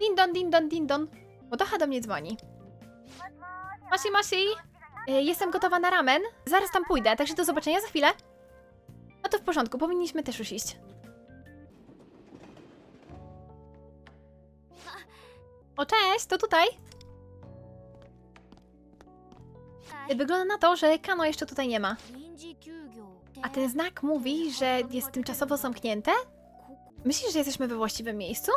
Dindon, dindon, dindon. Motocha do mnie dzwoni. Masi, masi. Y, Jestem gotowa na ramen. Zaraz tam pójdę, także do zobaczenia za chwilę. No to w porządku, powinniśmy też już iść. O, cześć, to tutaj. Y, Wygląda na to, że Kano jeszcze tutaj nie ma. A ten znak mówi, że jest tymczasowo zamknięte? Myślisz, że jesteśmy we właściwym miejscu?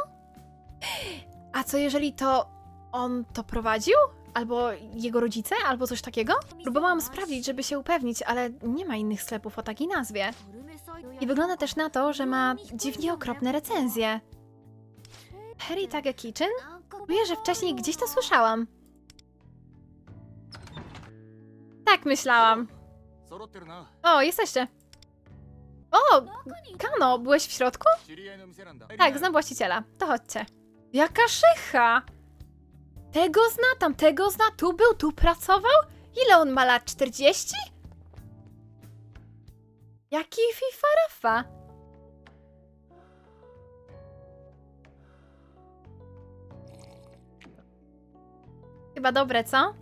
A co jeżeli to on to prowadził? Albo jego rodzice, albo coś takiego? Próbowałam sprawdzić, żeby się upewnić, ale nie ma innych sklepów o takiej nazwie. I wygląda też na to, że ma dziwnie okropne recenzje. Harry Tage Kitchen? Czuję, że wcześniej gdzieś to słyszałam. Tak myślałam. O, jesteście. O, Kano, byłeś w środku? Tak, znam właściciela. To chodźcie. Jaka szycha! Tego zna, tamtego zna, tu był, tu pracował? Ile on ma lat? 40? Jaki fifarafa? Chyba dobre, co?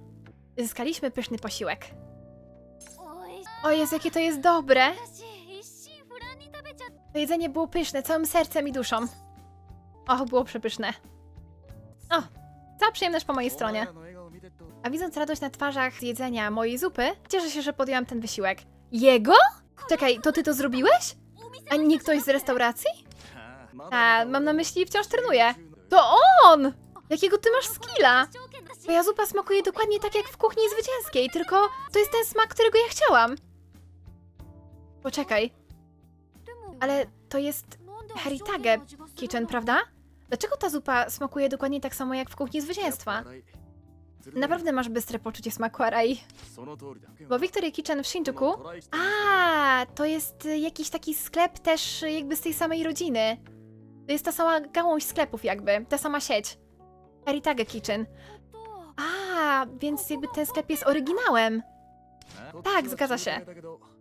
Zyskaliśmy pyszny posiłek. O Jezu, jakie to jest dobre! To jedzenie było pyszne, całym sercem i duszą. Och, było przepyszne. O, cała przyjemność po mojej stronie. A widząc radość na twarzach z jedzenia mojej zupy, cieszę się, że podjęłam ten wysiłek. Jego? Czekaj, to ty to zrobiłeś? A nie ktoś z restauracji? A, mam na myśli wciąż trenuje. To on! Jakiego ty masz skilla? Twoja zupa smakuje dokładnie tak jak w kuchni zwycięskiej, tylko to jest ten smak, którego ja chciałam. Poczekaj. Ale to jest Heritage Kitchen, prawda? Dlaczego ta zupa smakuje dokładnie tak samo jak w kuchni zwycięstwa? Naprawdę masz bystre poczucie smaku, Arai. Bo Victory Kitchen w Shinjuku... A, to jest y, jakiś taki sklep też y, jakby z tej samej rodziny. To jest ta sama gałąź sklepów jakby, ta sama sieć. Aritage Kitchen. A, więc jakby ten sklep jest oryginałem. Tak, zgadza się.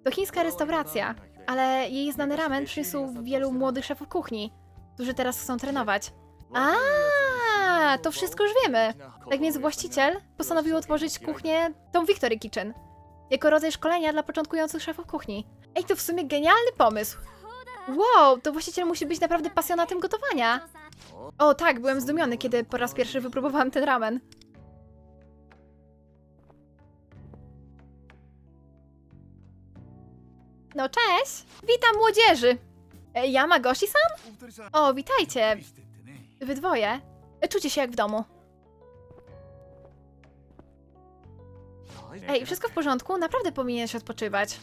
To chińska restauracja, ale jej znany ramen przyniósł wielu młodych szefów kuchni którzy teraz chcą trenować. A, to wszystko już wiemy. Tak więc właściciel postanowił otworzyć kuchnię, tą Victory Kitchen, jako rodzaj szkolenia dla początkujących szefów kuchni. Ej, to w sumie genialny pomysł. Wow, to właściciel musi być naprawdę pasjonatem gotowania. O tak, byłem zdumiony, kiedy po raz pierwszy wypróbowałam ten ramen. No cześć! Witam młodzieży! E, Yamagoshi-san? O, witajcie! Wy dwoje. E, Czucie się jak w domu. Ej, wszystko w porządku? Naprawdę powinieneś odpoczywać.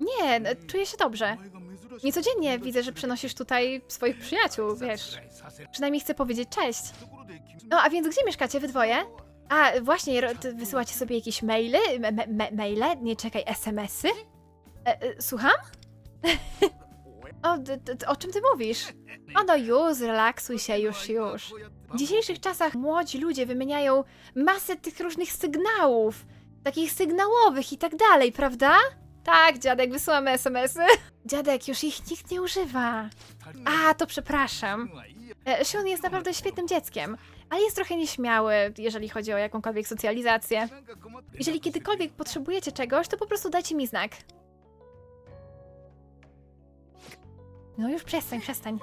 Nie, e, czuję się dobrze. Niecodziennie widzę, że przynosisz tutaj swoich przyjaciół, wiesz. Przynajmniej chcę powiedzieć cześć. No, a więc gdzie mieszkacie wy dwoje? A, właśnie, wysyłacie sobie jakieś maily? Me, me, me, maile? Nie, czekaj, SMS-y? E, e, słucham? o, o czym ty mówisz? O, no już, relaksuj się, już, już. W dzisiejszych czasach młodzi ludzie wymieniają masę tych różnych sygnałów, takich sygnałowych i tak dalej, prawda? Tak, dziadek, wysyłamy SMS-y. Dziadek, już ich nikt nie używa. A, to przepraszam. E, Shun jest naprawdę świetnym dzieckiem, ale jest trochę nieśmiały, jeżeli chodzi o jakąkolwiek socjalizację. Jeżeli kiedykolwiek potrzebujecie czegoś, to po prostu dajcie mi znak. No już przestań, przestań.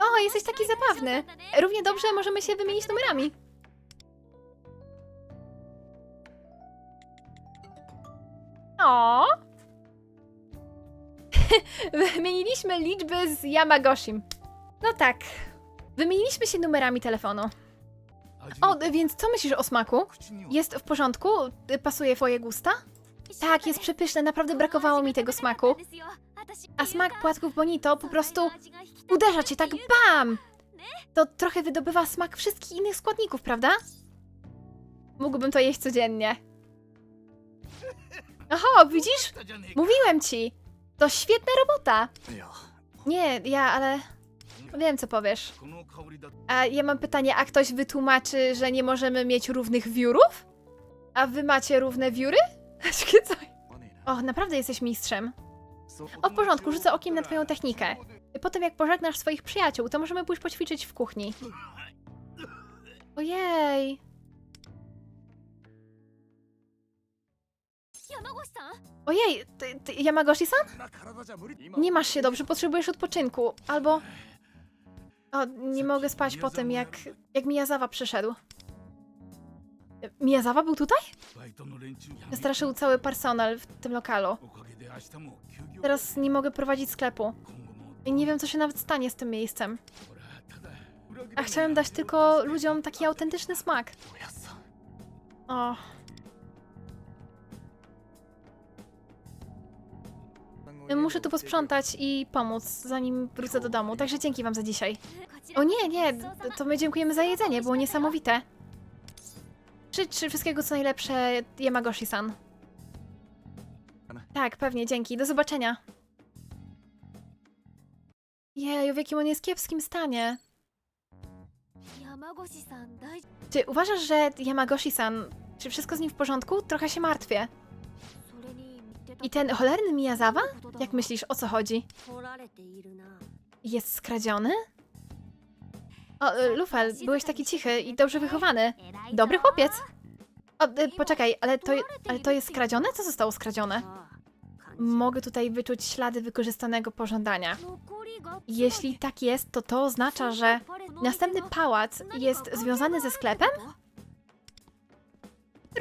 O, jesteś taki zabawny. Równie dobrze możemy się wymienić numerami. O! Wymieniliśmy liczby z Yamagoshim. No tak. Wymieniliśmy się numerami telefonu. O, więc co myślisz o smaku? Jest w porządku? Pasuje twoje gusta? Tak, jest przepyszne, naprawdę brakowało mi tego smaku. A smak płatków bonito po prostu uderza cię tak bam! To trochę wydobywa smak wszystkich innych składników, prawda? Mógłbym to jeść codziennie. Oho, widzisz? Mówiłem ci! To świetna robota! Nie, ja, ale... Wiem, co powiesz. A ja mam pytanie, a ktoś wytłumaczy, że nie możemy mieć równych wiórów? A wy macie równe wióry? Aż O, naprawdę jesteś mistrzem. O, w porządku, rzucę okiem na twoją technikę. Potem jak pożegnasz swoich przyjaciół, to możemy pójść poćwiczyć w kuchni. Ojej. Ojej, ty, ty Yamagoshi-san? Nie masz się dobrze, potrzebujesz odpoczynku. Albo... O, nie mogę spać po tym, jak, jak Miyazawa przyszedł. Miyazawa był tutaj? Straszył cały personel w tym lokalu. Teraz nie mogę prowadzić sklepu. I nie wiem, co się nawet stanie z tym miejscem. A chciałem dać tylko ludziom taki autentyczny smak. O. Muszę tu posprzątać i pomóc, zanim wrócę do domu. Także dzięki wam za dzisiaj. O nie, nie, to my dziękujemy za jedzenie, było niesamowite. Życz wszystkiego co najlepsze Yamagoshi-san. Tak, pewnie, dzięki. Do zobaczenia. Jeju, w jakim on jest kiepskim stanie. Czy uważasz, że Yamagoshi-san, czy wszystko z nim w porządku? Trochę się martwię. I ten cholerny Miyazawa? Jak myślisz, o co chodzi? Jest skradziony? O, e, Lufel, byłeś taki cichy i dobrze wychowany. Dobry chłopiec. O, y, poczekaj, ale to, ale to jest skradzione? Co zostało skradzione? Mogę tutaj wyczuć ślady wykorzystanego pożądania. Jeśli tak jest, to to oznacza, że następny pałac jest związany ze sklepem?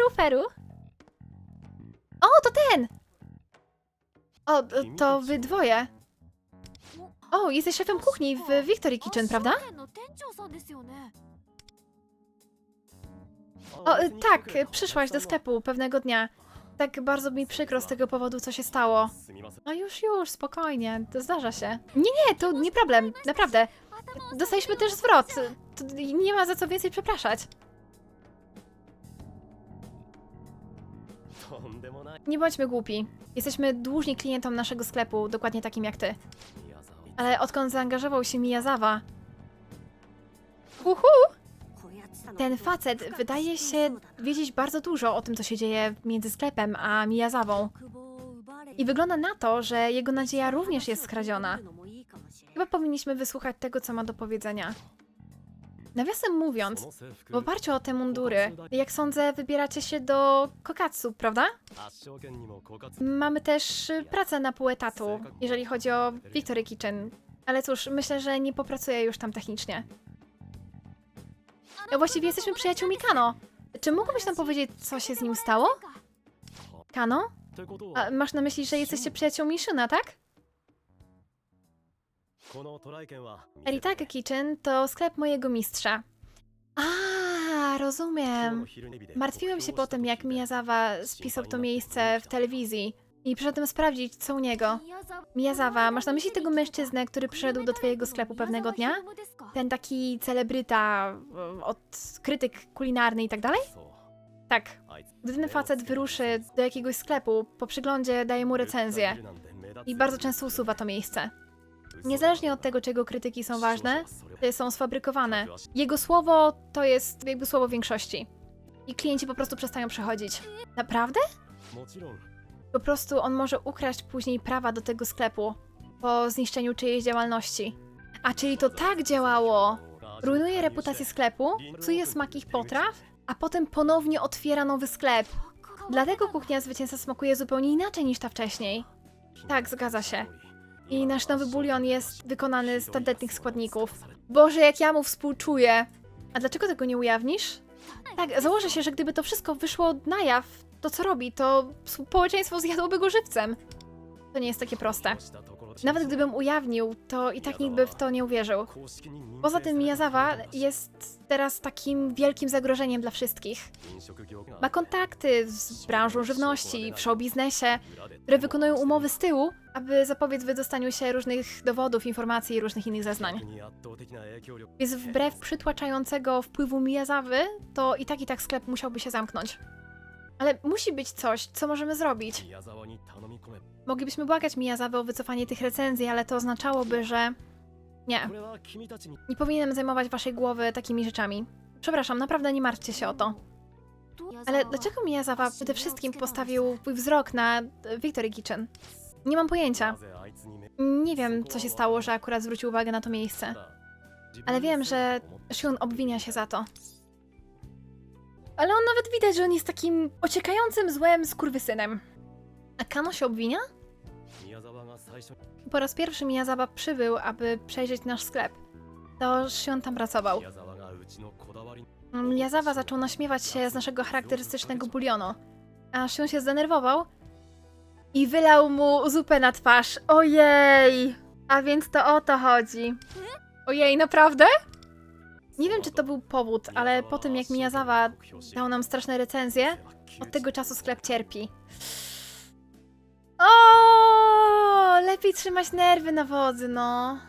Ruferu? O, to ten! O, y, to wy dwoje. O, jesteś szefem kuchni w Victory Kitchen, prawda? O, y, tak, przyszłaś do sklepu pewnego dnia. Tak bardzo mi przykro z tego powodu, co się stało. No już, już, spokojnie, to zdarza się. Nie, nie, to nie problem, naprawdę. Dostaliśmy też zwrot. To nie ma za co więcej przepraszać. Nie bądźmy głupi. Jesteśmy dłużni klientom naszego sklepu, dokładnie takim jak ty. Ale odkąd zaangażował się Miyazawa... Huhu! Ten facet wydaje się wiedzieć bardzo dużo o tym, co się dzieje między sklepem a Miyazawą. I wygląda na to, że jego nadzieja również jest skradziona. Chyba powinniśmy wysłuchać tego, co ma do powiedzenia. Nawiasem mówiąc, w oparciu o te mundury, jak sądzę, wybieracie się do kokatsu, prawda? Mamy też pracę na pół etatu, jeżeli chodzi o Victory Kitchen. Ale cóż, myślę, że nie popracuję już tam technicznie. No właściwie jesteśmy przyjaciółmi Kano. Czy mógłbyś nam powiedzieć, co się z nim stało? Kano? A masz na myśli, że jesteście przyjaciółmi Shuna, tak? Eritaka Kitchen to sklep mojego mistrza. A, rozumiem. Martwiłem się po tym, jak Miyazawa spisał to miejsce w telewizji. I przyszedłem sprawdzić, co u niego. Miyazawa, masz na myśli tego mężczyznę, który przyszedł do twojego sklepu pewnego dnia? ten taki celebryta, e, od krytyk kulinarny i tak dalej? Tak. Gdy ten facet wyruszy do jakiegoś sklepu, po przeglądzie daje mu recenzję i bardzo często usuwa to miejsce. Niezależnie od tego, czego krytyki są ważne, e, są sfabrykowane. Jego słowo to jest jakby słowo większości. I klienci po prostu przestają przechodzić. Naprawdę? Po prostu on może ukraść później prawa do tego sklepu po zniszczeniu czyjejś działalności. A czyli to tak działało? Rujnuje reputację sklepu, psuje smak ich potraw, a potem ponownie otwiera nowy sklep. Dlatego kuchnia zwycięzca smakuje zupełnie inaczej niż ta wcześniej. Tak, zgadza się. I nasz nowy bulion jest wykonany z tandetnych składników. Boże, jak ja mu współczuję! A dlaczego tego nie ujawnisz? Tak, założę się, że gdyby to wszystko wyszło na jaw, to co robi, to społeczeństwo zjadłoby go żywcem. To nie jest takie proste. Nawet gdybym ujawnił, to i tak nikt by w to nie uwierzył. Poza tym Miyazawa jest teraz takim wielkim zagrożeniem dla wszystkich. Ma kontakty z branżą żywności, w showbiznesie, które wykonują umowy z tyłu, aby zapobiec wydostaniu się różnych dowodów, informacji i różnych innych zeznań. Więc wbrew przytłaczającego wpływu Miyazawy, to i tak i tak sklep musiałby się zamknąć. Ale musi być coś, co możemy zrobić. Moglibyśmy błagać Miyazawę o wycofanie tych recenzji, ale to oznaczałoby, że... Nie. Nie powinienem zajmować waszej głowy takimi rzeczami. Przepraszam, naprawdę nie martwcie się o to. Ale dlaczego Miyazawa przede wszystkim postawił swój wzrok na e, Victory Kitchen? Nie mam pojęcia. Nie wiem, co się stało, że akurat zwrócił uwagę na to miejsce. Ale wiem, że Shun obwinia się za to. Ale on nawet widać, że on jest takim ociekającym złem skurwysynem. A Kano się obwinia? Po raz pierwszy Miyazawa przybył, aby przejrzeć nasz sklep. To Shion tam pracował. Miyazawa zaczął naśmiewać się z naszego charakterystycznego bulionu. A Shion się zdenerwował i wylał mu zupę na twarz. Ojej! A więc to o to chodzi. Ojej, naprawdę? Nie wiem, czy to był powód, ale po tym jak Miyazawa dał nam straszne recenzje, od tego czasu sklep cierpi. O! Lepiej trzymać nerwy na wodzy, no.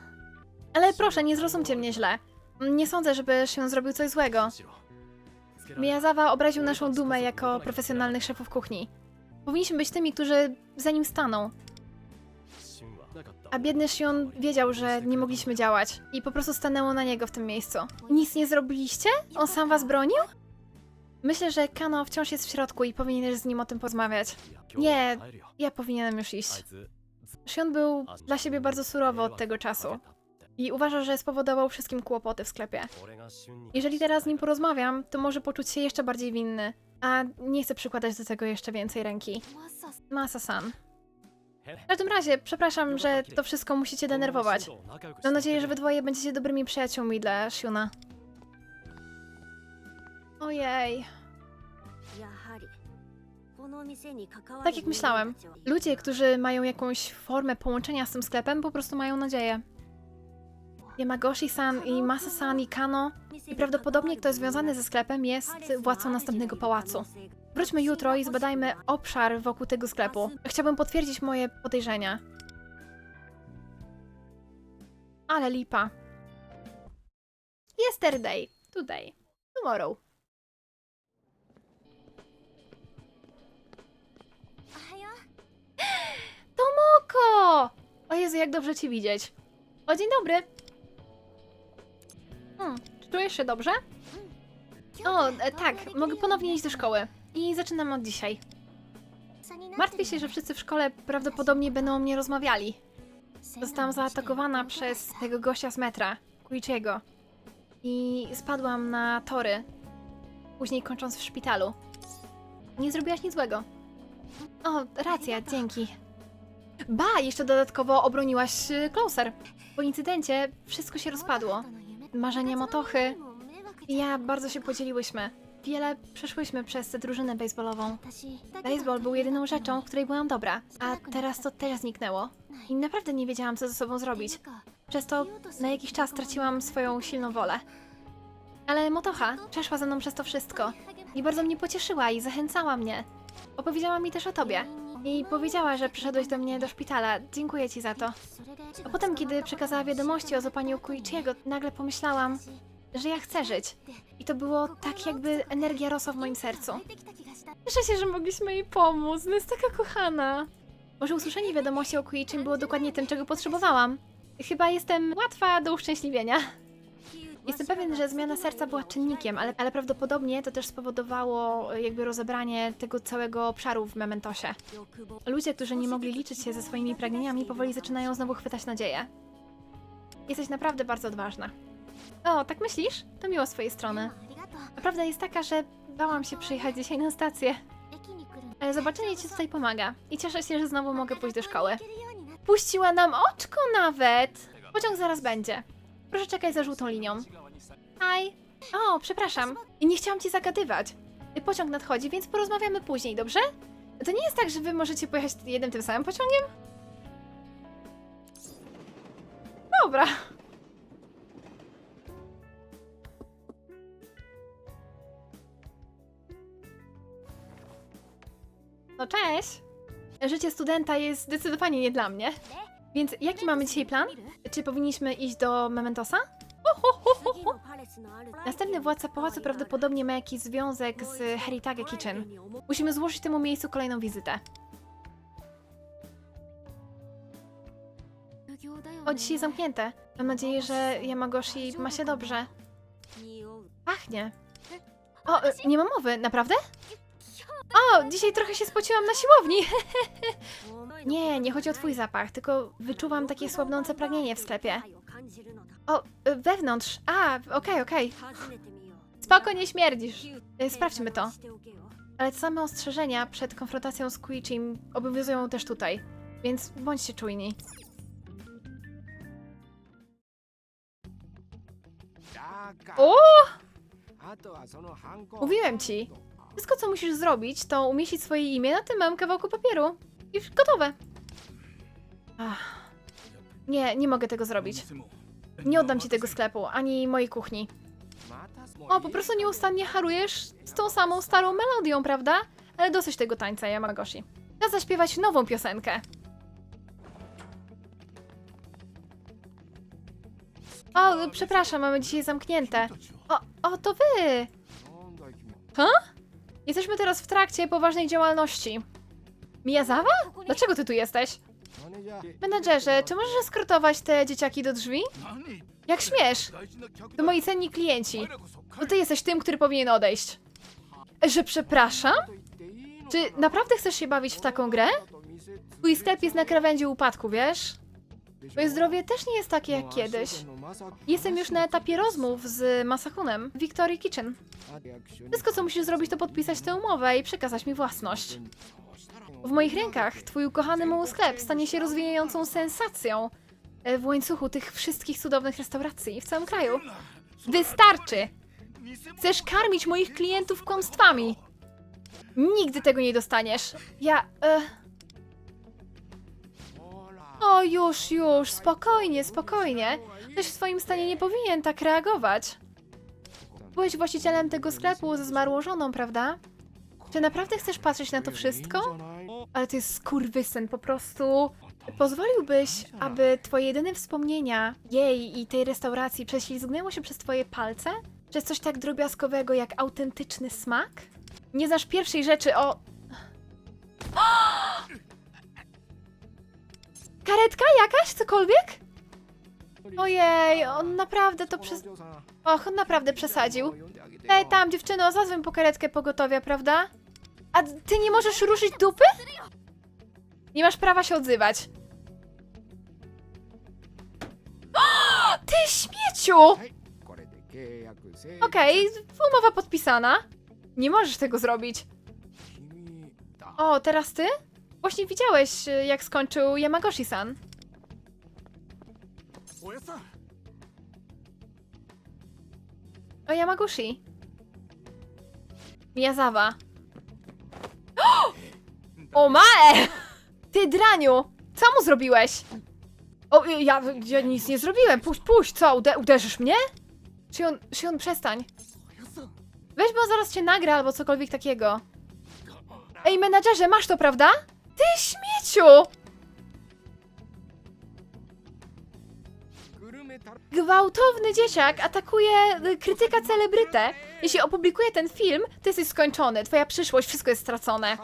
Ale proszę, nie zrozumcie mnie źle. Nie sądzę, żeby się zrobił coś złego. Miyazawa obraził naszą dumę jako profesjonalnych szefów kuchni. Powinniśmy być tymi, którzy za nim staną. A biedny Shion wiedział, że nie mogliśmy działać i po prostu stanęło na niego w tym miejscu. Nic nie zrobiliście? On sam was bronił? Myślę, że Kano wciąż jest w środku i powinieneś z nim o tym porozmawiać. Nie. Ja powinienem już iść. Sion był dla siebie bardzo surowy od tego czasu i uważa, że spowodował wszystkim kłopoty w sklepie. Jeżeli teraz z nim porozmawiam, to może poczuć się jeszcze bardziej winny, a nie chcę przykładać do tego jeszcze więcej ręki. Masa-san. W każdym razie, przepraszam, że to wszystko musicie denerwować. Mam nadzieję, że wy dwoje będziecie dobrymi przyjaciółmi dla Shuna. Ojej. Tak jak myślałem, ludzie, którzy mają jakąś formę połączenia z tym sklepem, po prostu mają nadzieję. Yamagoshi-san i Masa-san i Kano i prawdopodobnie kto jest związany ze sklepem jest władcą następnego pałacu. Wróćmy jutro i zbadajmy obszar wokół tego sklepu. Chciałbym potwierdzić moje podejrzenia. Ale lipa. Yesterday, today, tomorrow. Tomoko! O Jezu, jak dobrze Cię widzieć. O, dzień dobry. Hmm, czy czujesz się dobrze? う O, e, tak, mogę ponownie iść do szkoły. I zaczynam od dzisiaj. Martwię się, że wszyscy w szkole prawdopodobnie będą o mnie rozmawiali. Zostałam zaatakowana przez tego gościa z metra, Kuichiego. I spadłam na tory, później kończąc w szpitalu. Nie zrobiłaś nic złego. O, racja, dzięki. Ba, jeszcze dodatkowo obroniłaś y, Closer. Po incydencie wszystko się rozpadło. Marzenia Motochy i ja bardzo się podzieliłyśmy. Wiele przeszłyśmy przez tę drużynę baseballową. Baseball był jedyną rzeczą, w której byłam dobra, a teraz to też zniknęło. I naprawdę nie wiedziałam, co ze sobą zrobić. Przez to na jakiś czas straciłam swoją silną wolę. Ale Motocha przeszła ze mną przez to wszystko i bardzo mnie pocieszyła i zachęcała mnie. Opowiedziała mi też o tobie i powiedziała, że przyszedłeś do mnie do szpitala. Dziękuję ci za to. A potem, kiedy przekazała wiadomości o złapaniu Kuichiego, nagle pomyślałam, że ja chcę żyć. I to było tak, jakby energia rosła w moim sercu. Cieszę się, że mogliśmy jej pomóc. No jest taka kochana. Może usłyszenie wiadomości o Kuichim było dokładnie tym, czego potrzebowałam. Chyba jestem łatwa do uszczęśliwienia. Jestem pewien, że zmiana serca była czynnikiem, ale, ale prawdopodobnie to też spowodowało e, jakby rozebranie tego całego obszaru w Mementosie. Ludzie, którzy nie mogli liczyć się ze swoimi pragnieniami, powoli zaczynają znowu chwytać nadzieję. Jesteś naprawdę bardzo odważna. O, tak myślisz? To miło z twojej strony. A prawda jest taka, że bałam się przyjechać dzisiaj na stację, ale zobaczenie cię tutaj pomaga i cieszę się, że znowu mogę pójść do szkoły. Puściła nam oczko nawet! Pociąg zaraz będzie. Proszę czekaj za żółtą linią. Hej! O, przepraszam. Nie chciałam ci zagadywać. Pociąg nadchodzi, więc porozmawiamy później, dobrze? To nie jest tak, że wy możecie pojechać jednym tym samym pociągiem? Dobra. No cześć! Życie studenta jest zdecydowanie nie dla mnie. Więc jaki mamy dzisiaj plan? Czy powinniśmy iść do Mementosa? Następny władca pałacu prawdopodobnie ma jakiś związek z Heritage Kitchen. Musimy złożyć temu miejscu kolejną wizytę. O, dzisiaj zamknięte. Mam nadzieję, że Yamagoshi ma się dobrze. Pachnie. O, e, nie ma mowy, naprawdę? O, dzisiaj trochę się spociłam na siłowni. Nie, nie chodzi o twój zapach, tylko wyczuwam takie słabnące pragnienie w sklepie. O, wewnątrz. A, okej, okej. Spoko, nie śmierdzisz. E, Sprawdźmy to. Ale same ostrzeżenia przed konfrontacją z Quichim obowiązują też tutaj. Więc bądźcie czujni. O! Mówiłem ci. Wszystko, co musisz zrobić, to umieścić swoje imię na tym małym kawałku papieru. Gotowe. Ach. Nie, nie mogę tego zrobić. Nie oddam ci tego sklepu, ani mojej kuchni. O, po prostu nieustannie harujesz z tą samą starą melodią, prawda? Ale dosyć tego tańca, Yamagoshi. Czas zaśpiewać nową piosenkę. O, przepraszam, mamy dzisiaj zamknięte. O, o, to wy! Jesteśmy teraz w trakcie poważnej działalności. Miyazawa? Dlaczego ty tu jesteś? Menadżerze, czy możesz skrótować te dzieciaki do drzwi? Jak śmiesz? To moi cenni klienci. To ty jesteś tym, który powinien odejść. Że przepraszam? Czy naprawdę chcesz się bawić w taką grę? Twój sklep jest na krawędzi upadku, wiesz? Moje zdrowie też nie jest takie jak kiedyś. Jestem już na etapie rozmów z Masakunem Victory Kitchen. Wszystko, co musisz zrobić, to podpisać tę umowę i przekazać mi własność. W moich rękach twój ukochany mały sklep stanie się rozwijającą sensacją e, w łańcuchu tych wszystkich cudownych restauracji w całym kraju. Wystarczy! Chcesz karmić moich klientów kłamstwami! Nigdy tego nie dostaniesz. Ja. E... O, już, już, spokojnie, spokojnie. Ktoś w swoim stanie nie powinien tak reagować. Byłeś właścicielem tego sklepu ze zmarłą żoną, prawda? Czy naprawdę chcesz patrzeć na to wszystko? Ale to jest skurwysyn, po prostu... Pozwoliłbyś, aby twoje jedyne wspomnienia jej i tej restauracji prześlizgnęło się przez twoje palce? Przez coś tak drobiazgowego jak autentyczny smak? Nie znasz pierwszej rzeczy o... Karetka jakaś? Cokolwiek? Ojej, on naprawdę to przez... Och, on naprawdę przesadził. Ej, tam, dziewczyno, zadzwoń po karetkę pogotowia, prawda? A ty nie możesz ruszyć dupy? Nie masz prawa się odzywać. O, ty śmieciu! Okej, umowa podpisana. Nie możesz tego zrobić. O, teraz ty? Właśnie widziałeś, jak skończył Yamagoshi-san. O Yamaguchi. Miyazawa. O mae! Ty draniu! Co mu zrobiłeś? O, y, ja, ja nic nie zrobiłem. Puść, puść, co? Ude uderzysz mnie? Shion, Shion, przestań. Weź, bo zaraz cię nagra albo cokolwiek takiego. Ej, menadżerze, masz to, prawda? Ty śmieciu! Gwałtowny dzieciak atakuje y, krytyka celebrytę. Jeśli opublikuję ten film, to jesteś skończony, twoja przyszłość, wszystko jest stracone.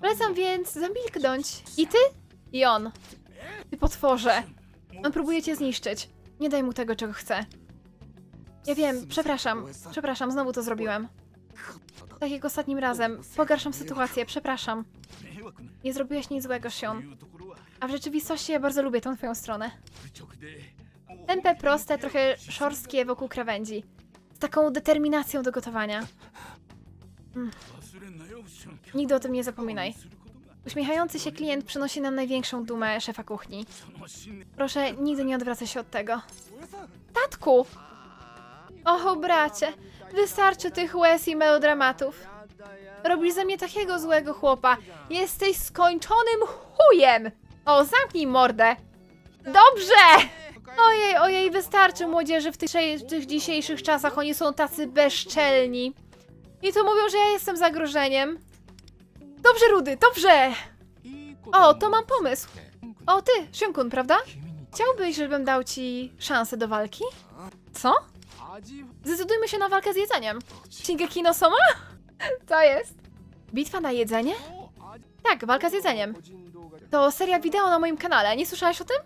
Polecam więc zamilknąć. I ty? I on. Ty potworze. On próbuje cię zniszczyć. Nie daj mu tego, czego chce. Ja wiem, przepraszam. Przepraszam, znowu to zrobiłem. Tak jak ostatnim razem. Pogarszam sytuację, przepraszam. Nie zrobiłeś nic złego, Shion. A w rzeczywistości ja bardzo lubię tą twoją stronę. Tempe proste, trochę szorstkie wokół krawędzi. Taką determinacją do gotowania. Nigdy o tym nie zapominaj. Uśmiechający się klient przynosi nam największą dumę szefa kuchni. Proszę, nigdy nie odwracaj się od tego. Tatku! Och, bracie, wystarczy tych łez i melodramatów. Robisz ze mnie takiego złego chłopa. Jesteś skończonym chujem! O, zamknij mordę! Dobrze! Ojej, ojej, wystarczy młodzieży w tych, w tych dzisiejszych czasach. Oni są tacy bezczelni. I to mówią, że ja jestem zagrożeniem. Dobrze, Rudy, dobrze! O, to mam pomysł. O, ty, Shunkun, prawda? Chciałbyś, żebym dał ci szansę do walki? Co? Zdecydujmy się na walkę z jedzeniem. Shingeki no Soma? Co jest? Bitwa na jedzenie? Tak, walka z jedzeniem. To seria wideo na moim kanale. Nie słyszałaś o tym?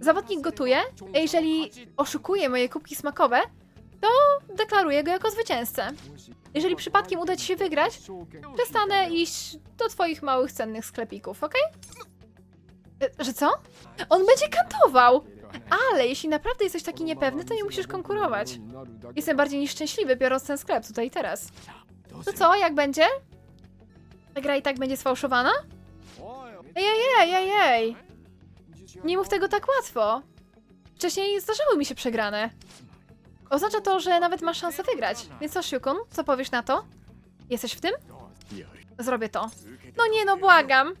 Zawodnik gotuje, a jeżeli oszukuje moje kubki smakowe, to deklaruję go jako zwycięzcę. Jeżeli przypadkiem uda ci się wygrać, przestanę iść do twoich małych, cennych sklepików, okej? E, Że co? On będzie kantował! Ale jeśli naprawdę jesteś taki niepewny, to nie musisz konkurować. Jestem bardziej niż szczęśliwy, biorąc ten sklep tutaj teraz. To co, jak będzie? Ta gra i tak będzie sfałszowana? Ej, ej, ej, ej! Nie mów tego tak łatwo! Wcześniej zdarzały mi się przegrane. Oznacza to, że nawet masz szansę wygrać. Więc co, Shukun? Co powiesz na to? Jesteś w tym? Zrobię to. No nie, no błagam.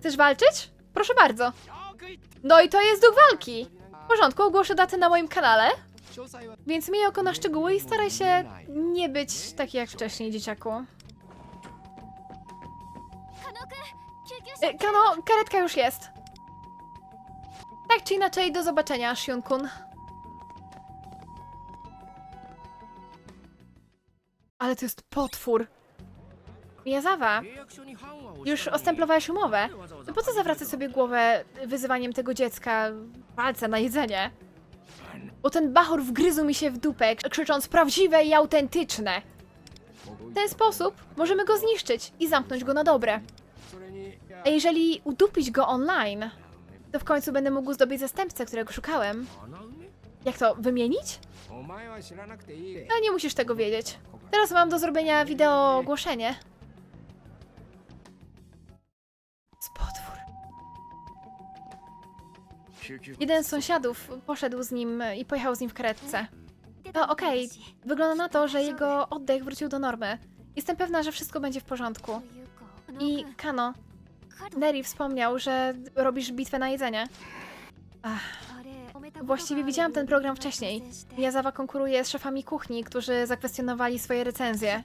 Chcesz walczyć? Proszę bardzo. No i to jest duch walki. W porządku, ogłoszę datę na moim kanale. Więc miej oko na szczegóły i staraj się nie być taki jak wcześniej, dzieciaku. E, Kano, karetka już jest. Tak czy inaczej, do zobaczenia, Shionkun. Ale to jest potwór. Miyazawa, już ostemplowałeś umowę. To po co zawracać sobie głowę wyzywaniem tego dziecka palca na jedzenie? Bo ten bachor wgryzł mi się w dupę, krzycząc prawdziwe i autentyczne. W ten sposób możemy go zniszczyć i zamknąć go na dobre. A jeżeli udupić go online, to w końcu będę mógł zdobyć zastępcę, którego szukałem. Jak to, wymienić? Ale nie musisz tego wiedzieć. Teraz mam do zrobienia wideo ogłoszenie. Z potwór. 救急 Jeden z sąsiadów poszedł z nim i pojechał z nim w karetce. O, okej. Wygląda na to, że jego oddech wrócił do normy. Jestem pewna, że wszystko będzie w porządku. I Kano, Neri wspomniał, że robisz bitwę na jedzenie. Właściwie widziałam ten program wcześniej. Miyazawa konkuruje z szefami kuchni, którzy zakwestionowali swoje recenzje.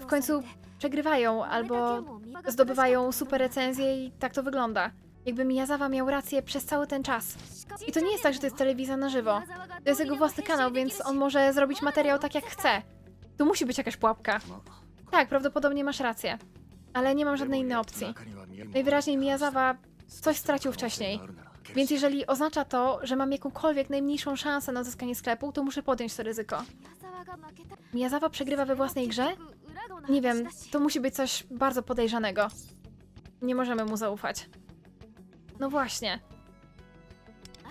W końcu przegrywają albo zdobywają super recenzje i tak to wygląda. Jakby Miyazawa miał rację przez cały ten czas. I to nie jest tak, że to jest telewizja na żywo. To jest jego własny kanał, więc on może zrobić materiał tak jak chce. Tu musi być jakaś pułapka. ま Tak, prawdopodobnie masz rację. Ale nie mam żadnej innej opcji. Najwyraźniej Miyazawa coś stracił wcześniej. Więc jeżeli oznacza to, że mam jakąkolwiek najmniejszą szansę na odzyskanie sklepu, to muszę podjąć to ryzyko. Miyazawa przegrywa we własnej grze? Nie wiem, to musi być coś bardzo podejrzanego. Nie możemy mu zaufać. No właśnie.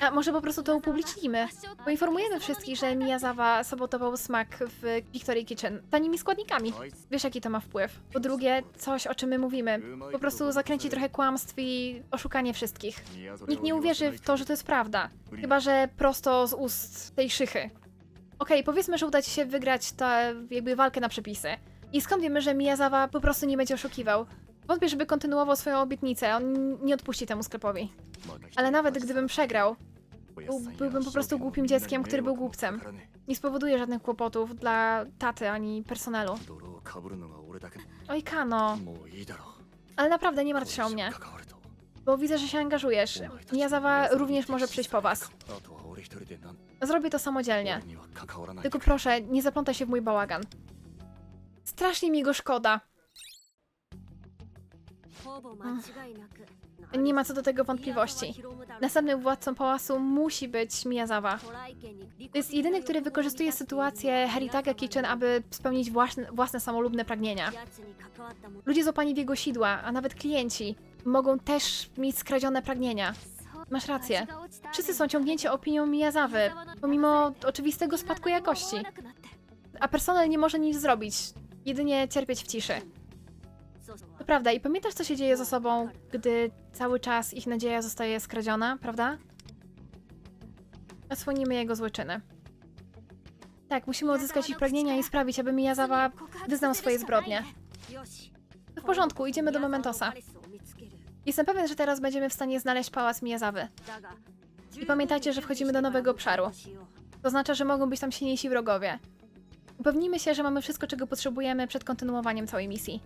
A może po prostu to upublicznimy? Poinformujemy wszystkich, że Miyazawa sabotował smak w Victory Kitchen tanimi składnikami. Wiesz, jaki to ma wpływ. Po drugie, coś, o czym my mówimy. Po prostu zakręci trochę kłamstw i oszukanie wszystkich. Nikt nie uwierzy w to, że to jest prawda. Chyba, że prosto z ust tej szychy. Okej, powiedzmy, że uda ci się wygrać tę jakby walkę na przepisy. I skąd wiemy, że Miyazawa po prostu nie będzie oszukiwał? Wątpię, żeby kontynuował swoją obietnicę. On nie odpuści temu sklepowi. Ale nawet gdybym przegrał, byłbym po prostu głupim dzieckiem, który był głupcem. Nie spowoduje żadnych kłopotów dla taty ani personelu. Oj, Kano. Ale naprawdę nie martw się o mnie. Bo widzę, że się angażujesz. Jazawa również może przyjść po was. Zrobię to samodzielnie. Tylko proszę, nie zaplątaj się w mój bałagan. Strasznie mi go szkoda. Nie ma co do tego wątpliwości. Następnym władcą pałacu musi być Miyazawa. To jest jedyny, który wykorzystuje sytuację Heritaga Kitchen, aby spełnić własne, własne samolubne pragnienia. Ludzie złapani w jego sidła, a nawet klienci, mogą też mieć skradzione pragnienia. Masz rację. Wszyscy są ciągnięci opinią Miyazawy, pomimo oczywistego spadku jakości. A personel nie może nic zrobić, jedynie cierpieć w ciszy. To prawda, i pamiętasz, co się dzieje z osobą, gdy cały czas ich nadzieja zostaje skradziona, prawda? Odsłonimy jego złoczyny. Tak, musimy odzyskać ich pragnienia i sprawić, aby Miyazawa wyznał swoje zbrodnie. W porządku, idziemy do Mementosa. Jestem pewien, że teraz będziemy w stanie znaleźć pałac Miyazawy. I pamiętajcie, że wchodzimy do nowego obszaru. To oznacza, że mogą być tam silniejsi wrogowie. Upewnijmy się, że mamy wszystko, czego potrzebujemy przed kontynuowaniem całej misji.